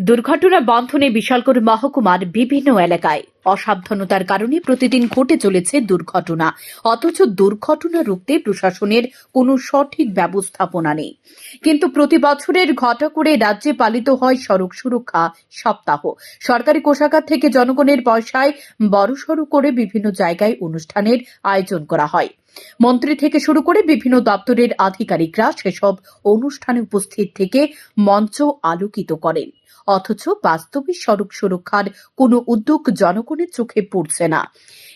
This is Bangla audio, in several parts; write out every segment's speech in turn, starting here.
দুর্ঘটনা বন্ধনে বিশালগড় মহকুমার বিভিন্ন এলাকায় অসাবধানতার কারণে প্রতিদিন ঘটে চলেছে দুর্ঘটনা। অথচ দুর্ঘটনা রুখতে প্রশাসনের কোনো সঠিক ব্যবস্থাপনা নেই। কিন্তু প্রতি বছরের ঘটা করে রাজ্যে পালিত হয় সড়ক সুরক্ষা সপ্তাহ। সরকারি কোষাগার থেকে জনগণের পয়সায় বড় বড়সড় করে বিভিন্ন জায়গায় অনুষ্ঠানের আয়োজন করা হয়। মন্ত্রী থেকে শুরু করে বিভিন্ন দপ্তরের আধিকারিকরা সেসব অনুষ্ঠানে উপস্থিত থেকে মঞ্চ আলোকিত করেন। অথচ বাস্তবে সড়ক সুরক্ষার কোনো উদ্যোগ জনগণের চোখে পড়ছে না।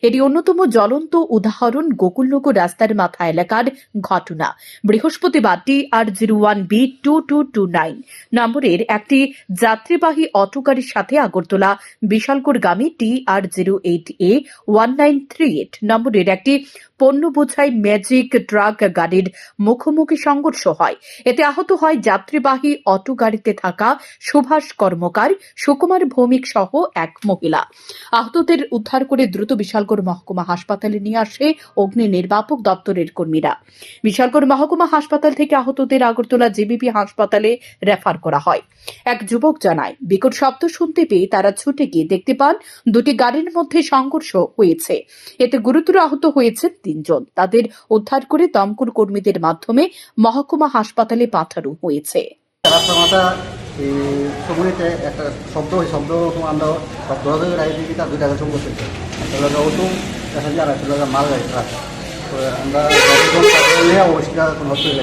এটি অন্যতম জ্বলন্ত উদাহরণ গোকুলনগর রাস্তার মাথা এলাকার ঘটনা। বৃহস্পতিবার T R zero one B two two two nine নম্বরের একটি যাত্রীবাহী অটো গাড়ির সাথে Agartala বিশালগড়গামী T R zero eight A one nine three eight নম্বরের একটি পণ্য বোঝাই ম্যাজিক ট্রাক গাড়ির মুখোমুখি সংঘর্ষ হয়। এতে আহত হয় যাত্রীবাহী অটো গাড়িতে থাকা সুভাষ কর্মকার, সুকুমার ভৌমিক সহ এক মহিলা। আহতদের উদ্ধার করে দ্রুত বিশালগড় মহকুমা হাসপাতালে নিয়ে আসে অগ্নি নির্বাপক দপ্তরের কর্মীরা। বিশালগড় মহকুমা হাসপাতাল থেকে আহতদের আগরতলা জিবিপি হাসপাতালে রেফার করা হয়। এক যুবক জানায়, বিকট শব্দ শুনতে পেয়ে তারা ছুটে গিয়ে দেখতে পান, দুটি গাড়ির মধ্যে সংঘর্ষ হয়েছে। এতে গুরুতর আহত হয়েছেন তিনজন। তাদের উদ্ধার করে দমকল কর্মীদের মাধ্যমে মহকুমা হাসপাতালে পাঠানো হয়েছে। সময়তে একটা শব্দ শব্দ আমরা তার মাল গাড়ি ট্রাক আমরা নিয়ে কোনো হসপিটালে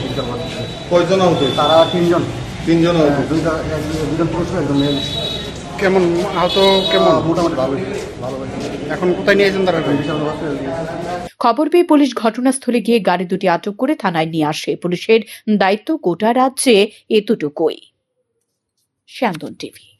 কয়জন তারা তিনজন। তিনজন দুইটা দুজন পুরুষ একজন মেয়ে। কেমন আহত কেমন? মোটামুটি ভালো ভালো এখন কোথায় নিয়েছেন তারা? বিশাল হসপিটাল দিয়েছে খবর পেয়ে পুলিশ ঘটনাস্থলে গিয়ে গাড়ি দুটি আটক করে থানায় নিয়ে আসে। পুলিশের দায়িত্ব গোটা রাজ্যে এতটুকুই। শ্যান্দন টিভি।